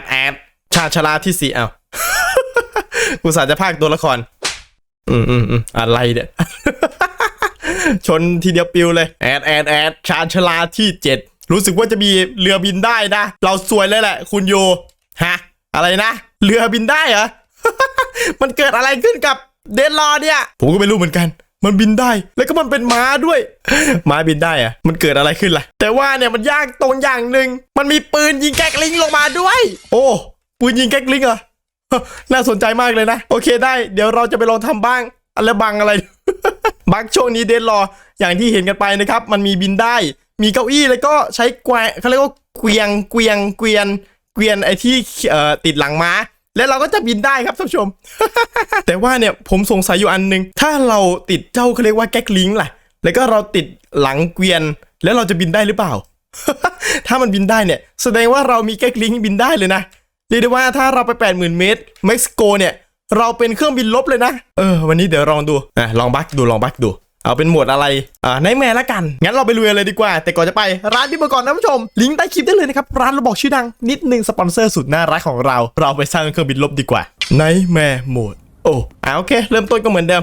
ดแอดชาชลาที่สี่เอาอุตส่าห์จะพากย์ตัวละคร อืมอืมอืมอะไรเนี่ยชนทีเดียวปิวเลยแอดแอดแอดชาญชลาที่เจ็ดรู้สึกว่าจะมีเรือบินได้นะ เราสวยเลยแหละ คุณโยฮะ อะไรนะ เรือบินได้เหรอ มันเกิดอะไรขึ้นกับเดนลอเนี่ย ผมก็ไม่รู้เหมือนกัน มันบินได้ แล้วก็มันเป็นม้าด้วย ม้าบินได้อะมันเกิดอะไรขึ้นล่ะ แต่ว่าเนี่ยมันยากตรงอย่างหนึ่ง มันมีปืนยิงแก๊กลิงลงมาด้วย โอ้ ปืนยิงแก๊กลิงเหรอ น่าสนใจมากเลยนะ โอเคได้ เดี๋ยวเราจะไปลองทำบ้าง อะไรบังอะไร บักช่วงนี้เดนรอ อย่างที่เห็นกันไปนะครับ มันมีบินได้ มีเก้าอี้แล้วก็ใช้แกวเขาเรียกว่าเกวียง เกวียง เกวียน เกวียนไอ้ที่เอ่อติดหลังม้า แล้วเราก็จะบินได้ครับท่านผู้ชม แต่ว่าเนี่ยผมสงสัยอยู่อันหนึง ถ้าเราติดเจ้าเขาเรียกว่าแก๊กลิงล่ะ แล้วก็เราติดหลังเกวียน แล้วเราจะบินได้หรือเปล่า ถ้ามันบินได้เนี่ย แสดงว่าเรามีแก๊กลิงบินได้เลยนะเรียกได้ว่าถ้าเราไป 80,000 เมตรเม็กซิโกเนี่ย เราเป็นเครื่องบินลบเลยนะ เออ วันนี้เดี๋ยวลองดูอะลองบักดูลองบักดู เอาเป็นหมวดอะไร อ่าในแม่ละกัน งั้นเราไปลุยเลยดีกว่า แต่ก่อนจะไปร้านที่มาก่อนนะผู้ชม ลิงก์ใต้คลิปได้เลยนะครับ ร้านเราบอกชื่อดัง นิดนึงสปอนเซอร์สุดน่ารักของเรา เราไปสร้างเครื่องบินลบดีกว่าในแม่โหมด โอ้อ่าโอเค เริ่มต้นก็เหมือนเดิม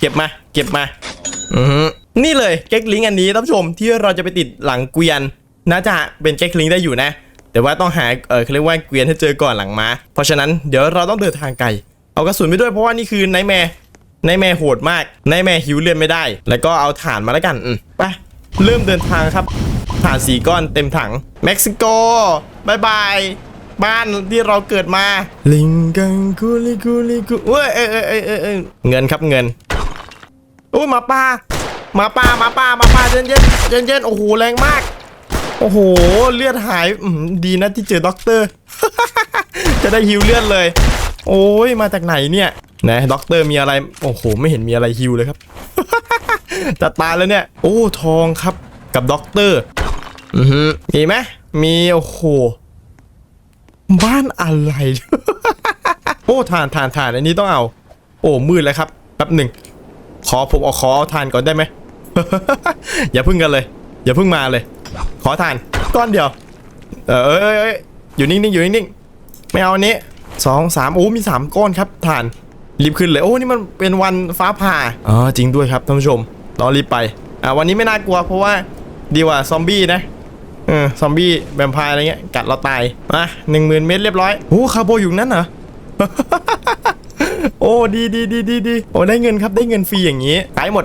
เก็บมา เก็บมา อือนี่เลยเก๊กลิงก์อันนี้ท่านผู้ชมที่เราจะไปติดหลังเกวียน น่าจะเป็นเก๊กลิงก์ได้อยู่นะ แต่ว่าต้องหา เออเขาเรียกว่าเกวียนให้เจอก่อนหลังมา เพราะฉะนั้นเดี๋ยวเราต้องเดินทางไกล เอากระสุนไปด้วยเพราะว่านี่คือไนแม่ นแม่โหดมากไนแม่หิวเลือดไม่ได้ แล้วก็เอาถ่านมาแล้วกันอืมไปเริ่มเดินทางครับถ่านสีก้อนเต็มถังเม็กซิโกบายบายบ้านที่เราเกิดมา ลิงกังกูลิกูลิกูเว้ยเอ้ยเอ้ยเอ้ยเอ้ยเอ้ยเงินครับเงินอุ้ยมาป่ามาป่ามาป่ามาป่าเย็นเย็นเย็นเย็นโอ้โหแรงมาก โอ้โหเลือดหายดีนะที่เจอด็อกเตอร์ จะได้ฮิวเลือดเลย โอ้ยมาจากไหนเนี่ย ไหนด็อกเตอร์มีอะไร โอ้โห ไม่เห็นมีอะไรฮิวเลยครับจะตายแล้วเนี่ย โอ้ทองครับกับด็อกเตอร์อือฮึมีไหมมีโอ้โห บ้านอะไร โอ้ทานทานทานอันนี้ต้องเอา โอ้มืดแล้วครับแป๊บหนึ่งขอผมเอาขอเอาทานก่อนได้ไหมอย่าพึ่งกันเลย อย่าพึ่งมาเลย ขอทานก้อนเดียว เออเอยเอยเอยอยู่นิ่งๆอยู่นิ่งๆไม่เอาอันนี้สองสามโอ้มีสามก้อนครับทาน รีบขึ้นเลย โอ้นี่มันเป็นวันฟ้าผ่าอ๋อจริงด้วยครับท่านผู้ชมต้องรีบไปอ่าวันนี้ไม่น่ากลัวเพราะว่าดีกว่าซอมบี้นะเออซอมบี้แวมไพร์อะไรเงี้ยกัดเราตายมาหนึ่งหมื่นเมตรเรียบร้อยโอ้คาร์โบอยู่นั้นเหรอโอ้ดีดีดีดีดีโอ้ได้เงินครับได้เงินฟรีอย่างนี้ขายหมด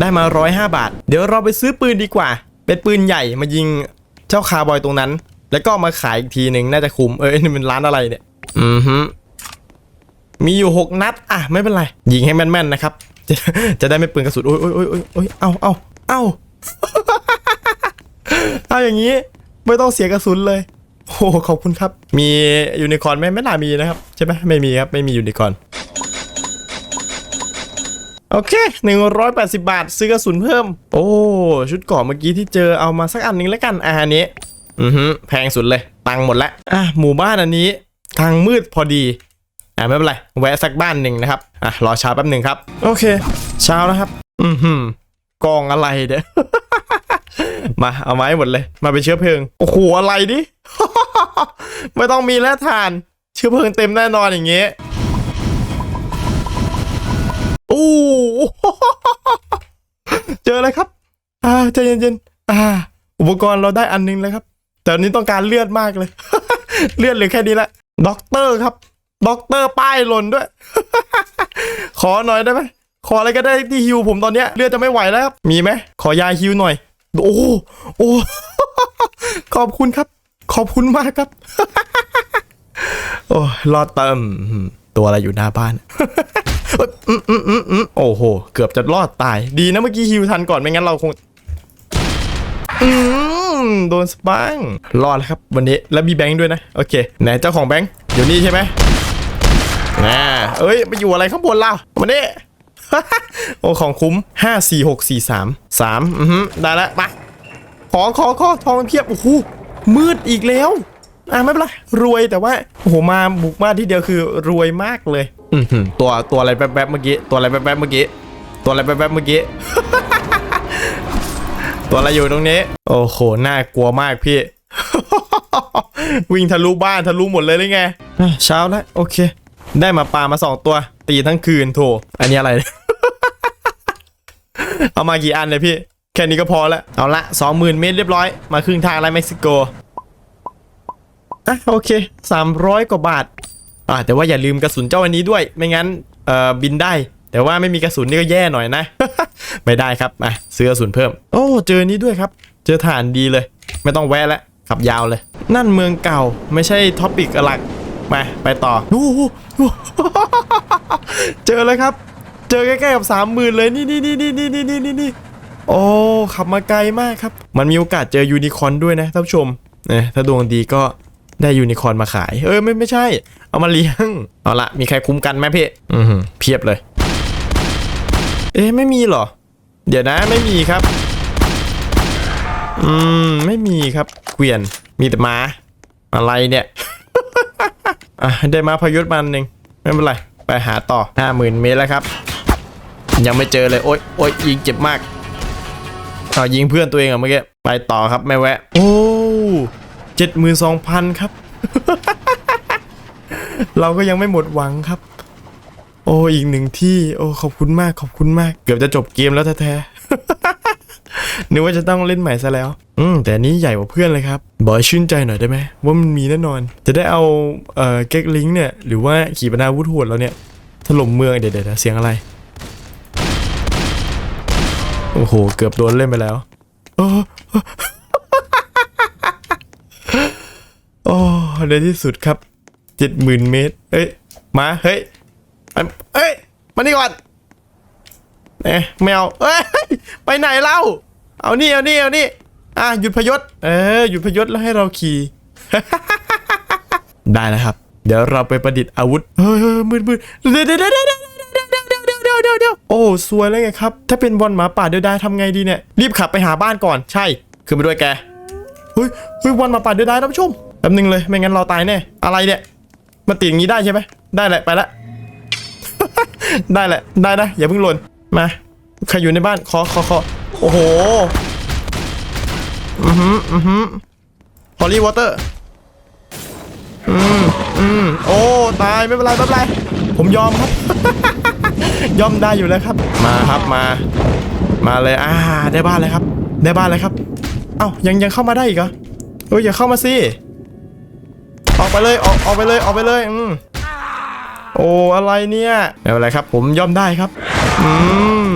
ได้มาร้อยห้าบาท เดี๋ยวเราไปซื้อปืนดีกว่า เป็นปืนใหญ่มายิงเจ้าคาร์บอยตรงนั้น แล้วก็มาขายอีกทีหนึ่งน่าจะคุ้มเอ้ยนี่มันร้านอะไรเนี่ยอือฮึ มีอยู่หกนัด อะ ไม่เป็นไร ยิงให้แม่นๆนะครับ จะจะได้ไม่เปลืองกระสุนโอ้ยโอ้ยโอ้ยโอ้ยเอาเอาเอาเอาอย่างนี้ ไม่ต้องเสียกระสุนเลยโอ้ขอบคุณครับ มียูนิคอร์นไหมไม่น่ามีนะครับ ใช่ไหมไม่มีครับ ไม่มียูนิคอร์นโอเค 180 บาท ซื้อกระสุนเพิ่ม โอ้ ชุดกราะเมื่อกี้ที่เจอเอามาสักอันหนึงแล้วกันอะอันนี้ อือฮึแพงสุดเลย ตังค์หมดล้วอะหมู่บ้านอันนี้ ทางมืดพอดี อะไม่เป็นไรแวะสักบ้านหนึ่งนะครับอะรอเช้าแป๊บหนึ่งครับ โอเค เช้าแล้วครับ อือหือกองอะไรเด้อมาเอาไม้หมดเลย มาเป็นเชื้อเพลิงโอ้โหอะไรดิไม่ต้องมีแล้วทาน เชื้อเพลิงเต็มแน่นอนอย่างเงี้ยโอ้เจอเลยครับ อ่าใจเย็นๆอ่า อุปกรณ์เราได้อันนึงแล้วครับ แต่อันนี้ต้องการเลือดมากเลย เลือดเหลือแค่นี้ละด็อกเตอร์ครับ ด็อกเตอร์ป้ายหล่นด้วย ขอหน่อยได้ไหมขออะไรก็ได้ที่ฮิวผมตอนเนี้ยเลือดจะไม่ไหวแล้วครับมีไหมขอยาฮิวหน่อย โอ้โอ้ขอบคุณครับ ขอบคุณมากครับ โอ้ยรอดเติมตัวอะไรอยู่หน้าบ้านโอ้โห เกือบจะรอดตาย ดีนะเมื่อกี้ฮิวทันก่อนไม่งั้นเราคงโดนสปังรอดแล้วครับ วันนี้แล้วมีแบงค์ด้วยนะ โอเค ไหนเจ้าของแบงค์อยู่นี่ใช่ไหม น่าเอ้ยไปอยู่อะไรข้างบนเราวันนี้โอ้ของคุ้มห้าสี่หกสี่สามสามอือฮึได้แล้วมาขอขอขอทองเพียบโอ้โหมืดอีกแล้วอะไม่เป็นไรรวยแต่ว่าโอ้โหมาบุกมาที่เดียวคือรวยมากเลย อือตัวตัวอะไรแป๊บๆเมื่อกี้ตัวอะไรแป๊บๆเมื่อกี้ตัวอะไรแป๊บๆเมื่อกี้ตัวอะไรอยู่ตรงนี้ โอ้โหน่ากลัวมากพี่ วิ่งทะลุบ้านทะลุหมดเลยได้ไงเช้าแล้วโอเค ได้มาปลามาสองตัว ตีทั้งคืนโถอันนี้อะไร เอามากี่อันเลยพี่ แค่นี้ก็พอแล้วเอาละสองหมื่นเมตรเรียบร้อย มาครึ่งทางแล้วเม็กซิโกอะโอเคสามร้อยกว่าบาทอะแต่ว่าอย่าลืมกระสุนเจ้าอันนี้ด้วย ไม่งั้นเอ่อบินได้ แต่ว่าไม่มีกระสุนนี่ก็แย่หน่อยนะ ไม่ได้ครับอะซื้อกระสุนเพิ่ม โอ้เจอนี้ด้วยครับ เจอฐานดีเลย ไม่ต้องแวะแล้วขับยาวเลย นั่นเมืองเก่าไม่ใช่ท็อปิกหลัก มาไปต่อโอ้โหเจอเลยครับ เจอใกล้ๆกับสามหมื่นเลยนี่นี่นี่นี่นี่นี่นี่นี่นี่โอ้ขับมาไกลมากครับ มันมีโอกาสเจอยูนิคอนด้วยนะท่านผู้ชมเนี่ยถ้าดวงดีก็ได้ยูนิคอนมาขาย เออไม่ไม่ใช่ เอามาเลี้ยง เอาละมีใครคุ้มกันไหมพี่อือเพียบเลย เอ๊ะไม่มีเหรอ เดี๋ยวนะไม่มีครับ อืมไม่มีครับเกวียนมีแต่ม้าอะไรเนี่ย อะได้มาพยุทธ์มันหนึ่งไม่เป็นไร ไปหาต่อห้าหมื่นเมตรแล้วครับ ยังไม่เจอเลย โอ๊ยโอ๊ยยิงเจ็บมากเอายิงเพื่อนตัวเองเหรอเมื่อกี้ ไปต่อครับไม่แวะ โอ้เจ็ดหมื่นสองพันครับ เราก็ยังไม่หมดหวังครับ โอ้อีกหนึ่งที่ โอ้ขอบคุณมากขอบคุณมาก เกือบจะจบเกมแล้วแท้ๆนึกว่าจะต้องเล่นใหม่ซะแล้ว อืมแต่นี้ใหญ่กว่าเพื่อนเลยครับบอกชื่นใจหน่อยได้ไหมว่ามันมีแน่นอน จะได้เอาเอ่อเก็กลิงเนี่ยหรือว่าขีปนาวุธโหดเราเนี่ยถล่มเมืองเดี๋ยวเดี๋ยวเสียงอะไร โอ้โห เกือบโดนเล่นไปแล้วโอ้โอ้ในที่สุดครับเจ็ดหมื่นเมตร เอ้ย มาเฮ้ยเอ้ยมานี่ก่อนเอ๊ะไม่เอาเอ้ยไปไหนเล่าเอานี่เอานี่เอานี่ อะหยุดพยศ เออหยุดพยศแล้วให้เราขี่ ได้แล้วครับ เดี๋ยวเราไปประดิษฐ์อาวุธ เฮ้ยมืดมืดเดี๋ยวเดี๋ยวเดี๋ยวเดี๋ยวเดี๋ยวเดี๋ยวโอ้สวยแล้วไงครับ ถ้าเป็นบอลหมาป่าเดียวได้ทำไงดีเนี่ย รีบขับไปหาบ้านก่อน ใช่ คือไปด้วยแก เฮ้ยเฮ้ยบอลหมาป่าเดียวได้ท่านผู้ชมแป๊บนึงเลย ไม่งั้นเราตายแน่ อะไรเนี่ยมันตีอย่างนี้ได้ใช่ไหม ได้แหละไปละ ได้แหละ ได้นะ อย่าเพิ่งหล่น มา ใครอยู่ในบ้าน ขอขอขอโอ้โห อือหืออือหือฮอลลี่วอเตอร์อืมอืมโอ้ตายไม่เป็นไรไม่เป็นไรผมยอมครับยอมได้อยู่แล้วครับ มาครับมา มาเลยอ่าได้บ้านเลยครับ ได้บ้านเลยครับ เอ้ายังยังเข้ามาได้อีกเหรอเฮ้ยอย่าเข้ามาสิออกไปเลยออกออกไปเลยออกไปเลยอืมโอ้อะไรเนี่ยไม่เป็นไรครับ ผมยอมได้ครับ อืม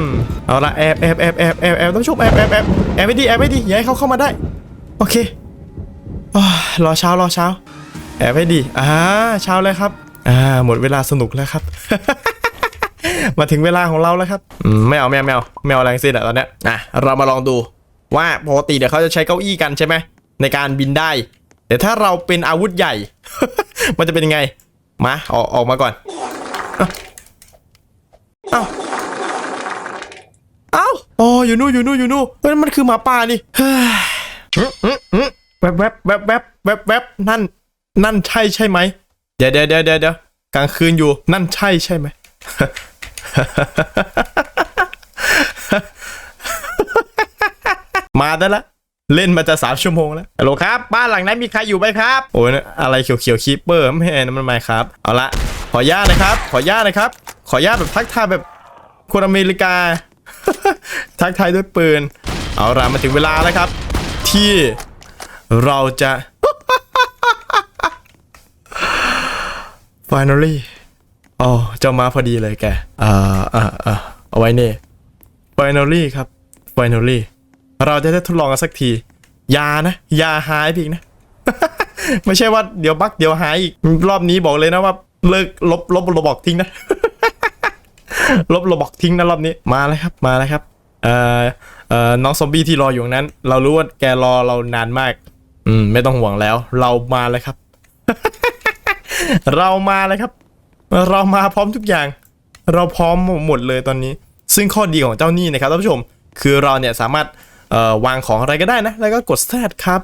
เอาละแอบแอบแอบแอบแอบแอบต้องชมแอบแอบแอบแอบไม่ดีแอบไม่ดีอย่าให้เขาเข้ามาได้ โอเครอเช้ารอเช้า แอบให้ดีอ่าเช้าแล้วครับอ่าหมดเวลาสนุกแล้วครับ มาถึงเวลาของเราแล้วครับไม่เอาไม่เอาไม่เอาไม่เอาแรงสิ้นอะตอนเนี้ยอะเรามาลองดูว่าปกติเดี๋ยวเขาจะใช้เก้าอี้กันใช่ไหมในการบินได้ แต่ถ้าเราเป็นอาวุธใหญ่ มันจะเป็นยังไงมาออกออกมาก่อนเอ้าเอ้าอ๋ออยู่นู่นอยู่นู่นอยู่นู่นเฮ้ยมันคือหมาป่านี่เฮ้ยหึหึหึแวบแวบแวบแวบแวบแวบนั่น นั่นใช่ใช่ไหมเดี๋ยวเดี๋ยวเดี๋ยวเดี๋ยวเดี๋ยวกลางคืนอยู่นั่นใช่ใช่ไหมมาได้ละเล่นมาจะสามชั่วโมงแล้วฮัลโหลครับ บ้านหลังนั้นมีใครอยู่ไหมครับ โอ้ยอะไรเขียวเขียวๆคีเปอร์ไม่ใช่นั่นมันไม่ครับ เอาละขออนุญาตนะครับ ขออนุญาตนะครับ ขออนุญาตแบบทักทายแบบคนอเมริกา ทักทายด้วยปืน เอาละมาถึงเวลาแล้วครับ ที่เราจะ finally อ๋อเจ้ามาพอดีเลยแกอ่าอ่าอ่าเอาไว้นี่ finally ครับ finally เราจะได้ทดลองกันสักทียานะยาหายอีกนะ ไม่ใช่ว่าเดี๋ยวบักเดี๋ยวหายอีก รอบนี้บอกเลยนะว่า เลิกลบลบลบบอกทิ้งนะ ลบลบบอกทิ้งนะรอบนี้มาแล้วครับมาแล้วครับเอ่อเอ่อน้องซอมบี้ที่รออยู่นั้น เรารู้ว่าแกรอเรานานมาก อืม ไม่ต้องห่วงแล้ว เรามาแล้วครับ เรามาเลยครับ เรามาพร้อมทุกอย่าง เราพร้อมหมดเลยตอนนี้ ซึ่งข้อดีของเจ้านี่นะครับท่านผู้ชม คือเราเนี่ยสามารถเอ่อวางของอะไรก็ได้นะ แล้วก็กดแซดครับ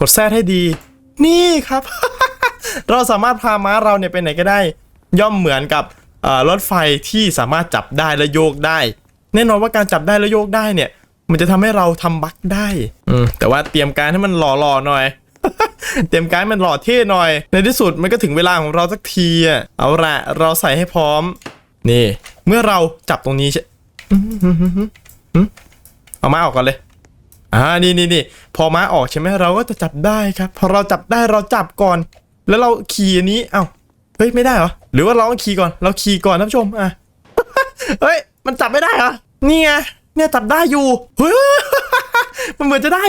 กดแซดให้ดี นี่ครับ เราสามารถพาม้าเราเนี่ยไปไหนก็ได้ ย่อมเหมือนกับ รถไฟที่สามารถจับได้และโยกได้ แน่นอนว่าการจับได้และโยกได้เนี่ย มันจะทำให้เราทำบั๊กได้อืมแต่ว่าเตรียมการให้มันหล่อๆหน่อย เตรียมการดมันหล่อเท่หน่อย ในที่สุดมันก็ถึงเวลาของเราสักทีอะเอาละเราใส่ให้พร้อม นี่ เมื่อเราจับตรงนี้ใช่อื้อหือหือหือหือเอามาออกก่อนเลยอ่านี่นี่นี่พอม้าออกใช่ไหมเราก็จะจับได้ครับ พอเราจับได้เราจับก่อน แล้วเราขี่อันนี้ เอ้าเฮ้ยไม่ได้เหรอ หรือว่าเราต้องขี่ก่อน เราขี่ก่อนท่านผู้ชมอะเฮ้ย มันจับไม่ได้เหรอ นี่ไง เนี่ยจับได้อยู่ เฮ้ย มันเหมือนจะได้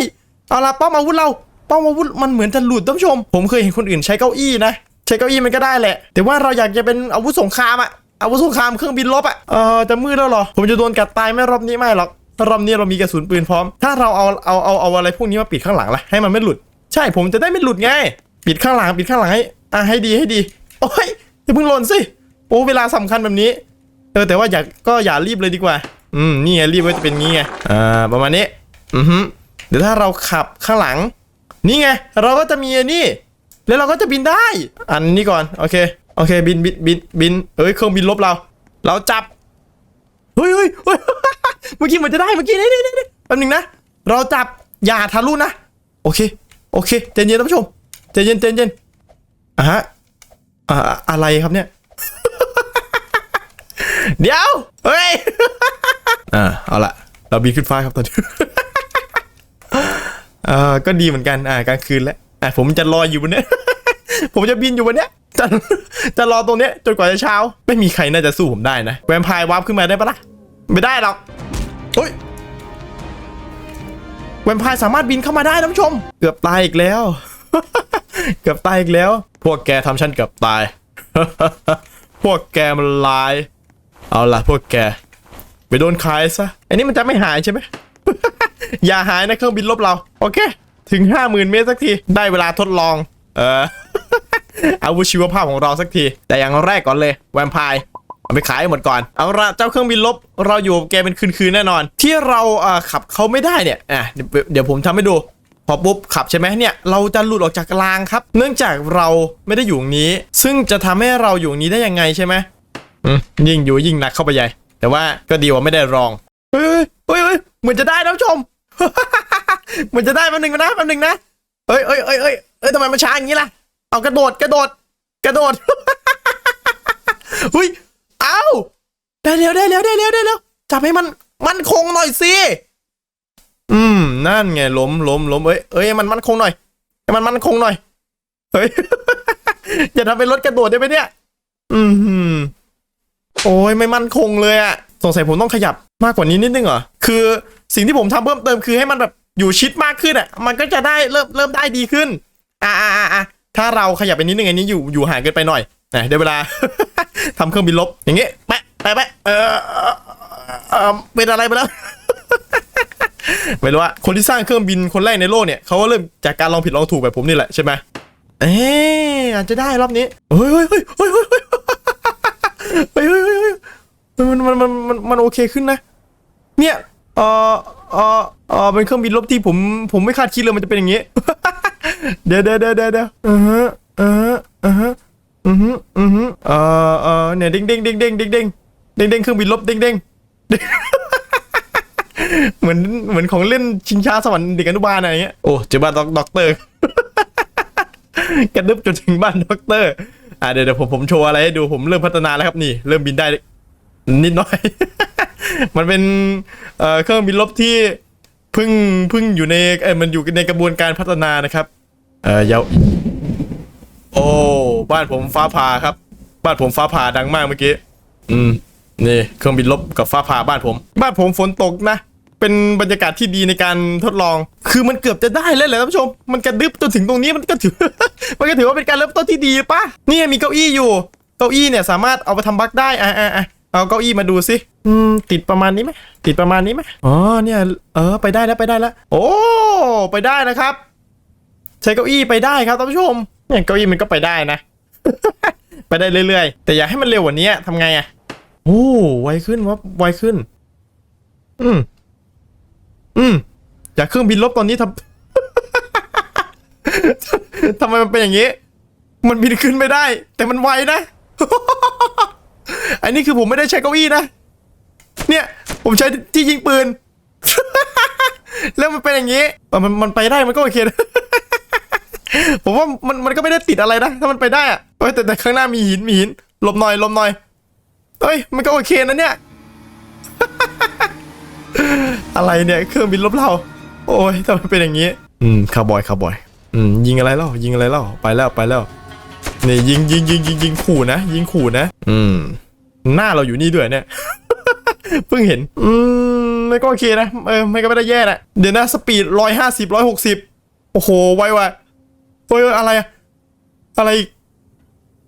เอาละป้อมอาวุธเรา ป้อมอาวุธมันเหมือนจะหลุดท่านผู้ชม ผมเคยเห็นคนอื่นใช้เก้าอี้นะ ใช้เก้าอี้มันก็ได้แหละ แต่ว่าเราอยากจะเป็นอาวุธสงครามอะอาวุธสงครามเครื่องบินลบอะเออจะมืดแล้วหรอ ผมจะโดนกัดตายไม่รอบนี้ไม่หรอกรอบนี้เรามีกระสุนปืนพร้อม ถ้าเราเอาเอาเอาเอาอะไรพวกนี้มาปิดข้างหลังละให้มันไม่หลุด ใช่ผมจะได้ไม่หลุดไง ปิดข้างหลังปิดข้างหลังให้อะให้ดีให้ดี โอ้ย อย่าเพิ่งหล่นสิโอ้เวลาสำคัญแบบนี้เออแต่ว่าอย่าก็อย่ารีบเลยดีกว่า อืมนี่ไงรีบไว้จะเป็นงี้ไงอ่าประมาณนี้อือฮึเดี๋ยวถ้าเราขับข้างหลัง นี่ไงเราก็จะมีนนี้แล้วเราก็จะบินได้ อันนี้ก่อนโอเคโอเคบินบินบินบินเอ้ยเครื่องบินลบเรา เราจับเฮ้ยเฮ้ยเฮ้ยเมื่อกี้เหมือนจะได้เมื่อกี้นี่นี่นี่แป๊บหนึงนะเราจับอย่าทะลุนะโอเคโอเคใจเย็นท่านผู้ชมใจเย็นใจเย็นอะฮะ อ่าอะไรครับเนี่ย เดี๋ยว เฮ้ย อ่าเอาละเราบินขึ้นฟ้าครับตอนนี้เอ่อก็ดีเหมือนกัน อ่ากลางคืนแล้วอะผมจะรออยู่บนเนี้ย ผมจะบินอยู่บนเนี้ย จะจะรอตรงเนี้ยจนกว่าจะเช้า ไม่มีใครน่าจะสู้ผมได้นะ แวมไพร์วาร์ปขึ้นมาได้ปะล่ะ ไม่ได้หรอกเฮ้ย แวมไพร์สามารถบินเข้ามาได้ท่านผู้ชม เกือบตายอีกแล้ว เกือบตายอีกแล้ว พวกแกทำฉันเกือบตาย พวกแกมันลาย เอาล่ะพวกแก ไปโดนขายซะ อันนี้มันจะไม่หายใช่ไหม อย่าหายนะเครื่องบินลบเรา โอเค ถึง 50,000 เมตรสักที ได้เวลาทดลอง เอออาวุธชีวภาพของเราสักที แต่อย่างแรกก่อนเลย แวมไพร์เอาไปขายหมดก่อน เอาละเจ้าเครื่องบินลบ เราอยู่แกเป็นคืนๆแน่นอน ที่เราเอ่อขับเขาไม่ได้เนี่ยอะเดี๋ยวเดี๋ยวผมทำให้ดู พอปุ๊บขับใช่ไหมเนี่ยเราจะหลุดออกจากรางครับ เนื่องจากเราไม่ได้อยู่ตรงนี้ ซึ่งจะทำให้เราอยู่ตรงนี้ได้ยังไงใช่ไหมยิ่งอยู่ยิ่งหนักเข้าไปใหญ่ แต่ว่าก็ดีกว่าไม่ได้รองเฮ้ยเฮ้ยเหมือนจะได้นะชมเหมือนจะได้แป๊บหนึงนะแป๊บหนึงนะเอ้ยเอ้ยเอ้ยเอ้ยเอ้ยทำไมมันช้าอย่างนี้ล่ะเอากระโดดกระโดด กระโดดเฮ้ยเอาได้แล้วได้แล้วได้แล้วได้แล้วจับให้มันมันคงหน่อยสิ อืม นั่นไงล้มล้มล้มเอ้ยเอ้ยมันมันคงหน่อยมันมันคงหน่อยเฮ้ยอย่าทำเป็นรถกระโดดได้ไหมเนี่ย อืมโอ้ยไม่มั่นคงเลยอะสงสัยผมต้องขยับมากกว่านี้นิดนึงเหรอคือสิ่งที่ผมทำเพิ่มเติมคือให้มันแบบอยู่ชิดมากขึ้นอะมันก็จะได้เริ่มเริ่มได้ดีขึ้น อ่าอ่าอ่าถ้าเราขยับไปนิดนึงอันนี้อยู่อยู่ห่างเกินไปหน่อยนะเดี๋ยวเวลาทำเครื่องบินลบอย่างเงี้ยแปะแปะแปะเออเออเป็นอะไรไปแล้ว ไม่รู้ว่าคนที่สร้างเครื่องบินคนแรกในโลกเนี่ยเขาก็เริ่มจากการลองผิดลองถูกแบบผมนี่แหละใช่ไหมเอ๊อาจจะได้รอบนี้เฮ้ยเฮ้ยเฮ้ยเฮ้ยเฮ้ยเฮ้ยเฮ้ยมันมันมันมันมันโอเคขึ้นนะ เนี่ยเออเออเออเป็นเครื่องบินลบที่ผมผมไม่คาดคิดเลยมันจะเป็นอย่างนี้ เดี๋ยวเดี๋ยวเดี๋ยวเดี๋ยวเดี๋ยวอือฮะอือฮะอือฮะอือฮึอือฮึเออเออเนี่ยเด้งเด้งเด้งเด้งเด้งเด้งเด้งเด้งเครื่องบินลบเด้งเด้ง เหมือนเหมือนของเล่นชิงช้าสวรรค์เด็กอนุบาลอะไรเงี้ยโอ้เจอบ้านด็อกดอกเตอร์กระดึบจนถึงบ้านด็อกเตอร์อะเดี๋ยวเดี๋ยวผมผมโชว์อะไรให้ดูผมเริ่มพัฒนาแล้วครับนี่ เริ่มบินได้ นิดหน่อย มันเป็นเอ่อเครื่องบินลบที่เพิ่งเพิ่งอยู่ในเออมันอยู่ในกระบวนการพัฒนานะครับเออยาวโอ้บ้านผมฟ้าผ่าครับ บ้านผมฟ้าผ่าดังมากเมื่อกี้อืมนี่เครื่องบินลบกับฟ้าผ่าบ้านผม บ้านผมฝนตกนะ เป็นบรรยากาศที่ดีในการทดลอง คือมันเกือบจะได้แล้วแหละท่านผู้ชม มันกระดึบจนถึงตรงนี้มันก็ถือ มันก็ถือว่าเป็นการเริ่มต้นที่ดีปะนี่มีเก้าอี้อยู่ เก้าอี้เนี่ยสามารถเอาไปทำบั๊กได้ อะอะอะเอาเก้าอี้มาดูสิอืมติดประมาณนี้ไหมติดประมาณนี้ไหมอ๋อ เนี่ย เออ ไปได้แล้วไปได้แล้ว โอ้ ไปได้นะครับ ใช้เก้าอี้ไปได้ครับท่านผู้ชม เนี่ยเก้าอี้มันก็ไปได้นะ ไปได้เรื่อยๆ แต่อยากให้มันเร็วกว่านี้ทำไงอะโอ้ ไวขึ้นวะไวขึ้น อืม อืมอยากเครื่องบินลบตอนนี้ทำทำไมมันเป็นอย่างนี้ มันบินขึ้นไม่ได้ แต่มันไวนะ อันนี้คือผมไม่ได้ใช้เก้าอี้นะ เนี่ย ผมใช้ที่ยิงปืน แล้วมันเป็นอย่างนี้ มันมันไปได้มันก็โอเคนะผมว่ามันมันก็ไม่ได้ติดอะไรนะ ถ้ามันไปได้อะแต่แต่ข้างหน้ามีหินมีหินหลบหน่อยหลบหน่อยเอ้ยมันก็โอเคนะเนี่ย อะไรเนี่ยเครื่องบินลบเรา โอ้ยทำไมเป็นอย่างนี้ อืมคาร์บอยคาร์บอยอืมยิงอะไรเล่ายิงอะไรเล่าไปแล้วไปแล้วนี่ยิงยิงยิงยิงยิงขู่นะ ยิงขู่นะ อืม หน้าเราอยู่นี่ด้วยเนี่ยเพิ่งเห็น อืมไม่ก็โอเคนะเออไม่ก็ไม่ได้แย่นะเดี๋ยวนะสปีดร้อยห้าสิบร้อยหกสิบโอ้โหไวว่ะเฮ้ยเฮ้ยอะไรอะอะไรอีก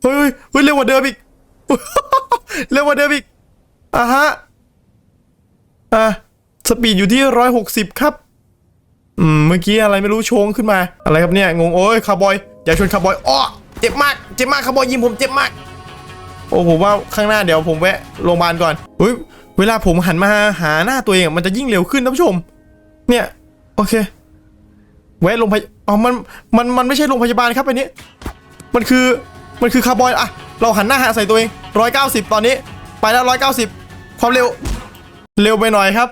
เฮ้ยเฮ้ยเฮ้ยเร็วกว่าเดิมอีกเร็วกว่าเดิมอีกอะฮะอะ สปีดอยู่ที่ร้อยหกสิบครับ อืม เมื่อกี้อะไรไม่รู้โชงขึ้นมา อะไรครับเนี่ย งง โอ้ยคาร์บอย อย่าชนคาร์บอยอ้อเจ็บมาก เจ็บมากคาร์บอยยิงผมเจ็บมาก โอ้ผมว่าข้างหน้าเดี๋ยวผมแวะโรงพยาบาลก่อนเฮ้ย เวลาผมหันมาหาหน้าตัวเองมันจะยิ่งเร็วขึ้นท่านผู้ชม เนี่ย โอเค แวะโรงพยาบาล อ๋อ มัน มัน มันไม่ใช่โรงพยาบาลครับอันนี้ มันคือ มันคือคาร์บอยอะเราหันหน้าหาใส่ตัวเองร้อยเก้าสิบตอนนี้ ไปแล้วร้อยเก้าสิบความเร็ว เร็วไปหน่อยครับ